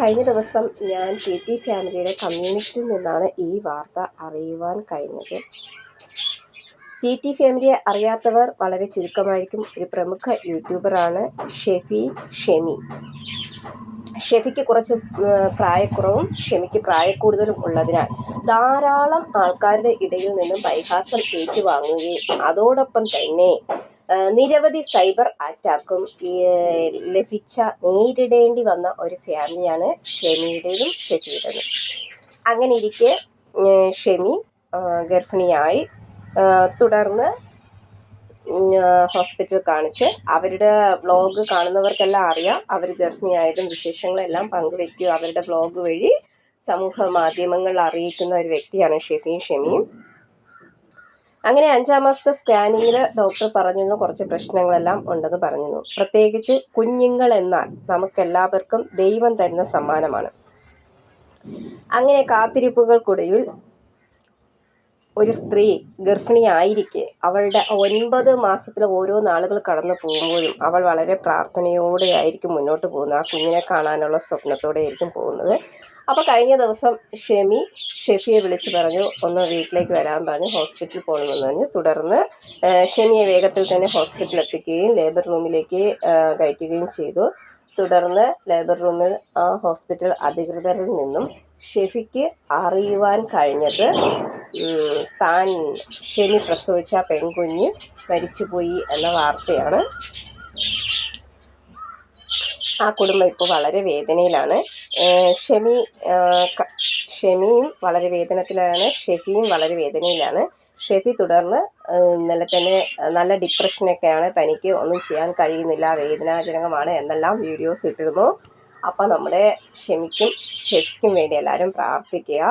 കഴിഞ്ഞ ദിവസം ഞാൻ ടി ടി ഫാമിലിയുടെ കമ്മ്യൂണിറ്റിയിൽ നിന്നാണ് ഈ വാർത്ത അറിയുവാൻ കഴിഞ്ഞത്. ടി ടി ഫാമിലിയെ അറിയാത്തവർ വളരെ ചുരുക്കമായിരിക്കും. ഒരു പ്രമുഖ യൂട്യൂബറാണ് ഷെഫി ഷെമി. ഷെഫിക്ക് കുറച്ച് പ്രായക്കുറവും ഷെമിക്ക് പ്രായക്കൂടുതലും ഉള്ളതിനാൽ ധാരാളം ആൾക്കാരുടെ ഇടയിൽ നിന്നും പരിഹാസം ഏറ്റുവാങ്ങുകയും അതോടൊപ്പം തന്നെ നിരവധി സൈബർ അറ്റാക്കും ലഭിച്ച നേരിടേണ്ടി വന്ന ഒരു ഫാമിലിയാണ് ഷെമിയുടേതും ഷെഫിയുടേതും അങ്ങനെ ഇരിക്കെ ഷെമി ഗർഭിണിയായി തുടർന്ന് ഹോസ്പിറ്റൽ കാണിച്ച് അവരുടെ വ്ളോഗ് കാണുന്നവർക്കെല്ലാം അറിയാം അവർ ഗർഭിണിയായതും വിശേഷങ്ങളെല്ലാം പങ്കുവെക്കുക അവരുടെ വ്ളോഗ് വഴി. സമൂഹ മാധ്യമങ്ങളിൽ അറിയിക്കുന്ന ഒരു വ്യക്തിയാണ് ഷെഫിയും ഷെമിയും. അങ്ങനെ അഞ്ചാം മാസത്തെ സ്കാനിങ്ങിൽ ഡോക്ടർ പറഞ്ഞിരുന്നു കുറച്ച് പ്രശ്നങ്ങളെല്ലാം ഉണ്ടെന്ന് പറഞ്ഞിരുന്നു. പ്രത്യേകിച്ച് കുഞ്ഞുങ്ങൾ എന്നാൽ നമുക്കെല്ലാവർക്കും ദൈവം തരുന്ന സമ്മാനമാണ്. അങ്ങനെ കാത്തിരിപ്പുകൾക്കൊടുവിൽ ഒരു സ്ത്രീ ഗർഭിണിയായിരിക്കെ അവളുടെ ഒൻപത് മാസത്തിലെ ഓരോ നാളുകൾ കടന്നു പോകുമ്പോഴും അവൾ വളരെ പ്രാർത്ഥനയോടെ ആയിരിക്കും മുന്നോട്ട് പോകുന്നത്. ആ കുഞ്ഞിനെ കാണാനുള്ള സ്വപ്നത്തോടെ ആയിരിക്കും പോകുന്നത്. അപ്പോൾ കഴിഞ്ഞ ദിവസം ഷെമി ഷെഫിയെ വിളിച്ച് പറഞ്ഞു ഒന്ന് വീട്ടിലേക്ക് വരാൻ പറഞ്ഞു ഹോസ്പിറ്റലിൽ പോകണമെന്ന് പറഞ്ഞു. തുടർന്ന് ഷെമിയെ വേഗത്തിൽ തന്നെ ഹോസ്പിറ്റലിൽ എത്തിക്കുകയും ലേബർ റൂമിലേക്ക് കയറ്റുകയും ചെയ്തു. തുടർന്ന് ലേബർ റൂമിൽ ആ ഹോസ്പിറ്റൽ അധികൃതരിൽ നിന്നും ഷെഫിക്ക് അറിയുവാൻ കഴിഞ്ഞത് താൻ ഷെമി പ്രസവിച്ച പെൺകുഞ്ഞ് മരിച്ചുപോയി എന്ന വാർത്തയാണ്. ആ കുടുംബം ഇപ്പോൾ വളരെ വേദനയിലാണ്. ഷെമി ഷെമിയും വളരെ വേദനത്തിലാണ്. ഷെഫിയും വളരെ വേദനയിലാണ്. ഷെഫി തുടർന്ന് ഇന്നലെ തന്നെ നല്ല ഡിപ്രഷനൊക്കെയാണ് തനിക്ക് ഒന്നും ചെയ്യാൻ കഴിയുന്നില്ല. വേദനാജനകമാണ് എന്നെല്ലാം വീഡിയോസ് ഇട്ടിരുന്നു. അപ്പോൾ നമ്മുടെ ഷെമിക്കും ഷെഫിക്കും വേണ്ടി എല്ലാവരും പ്രാർത്ഥിക്കുക.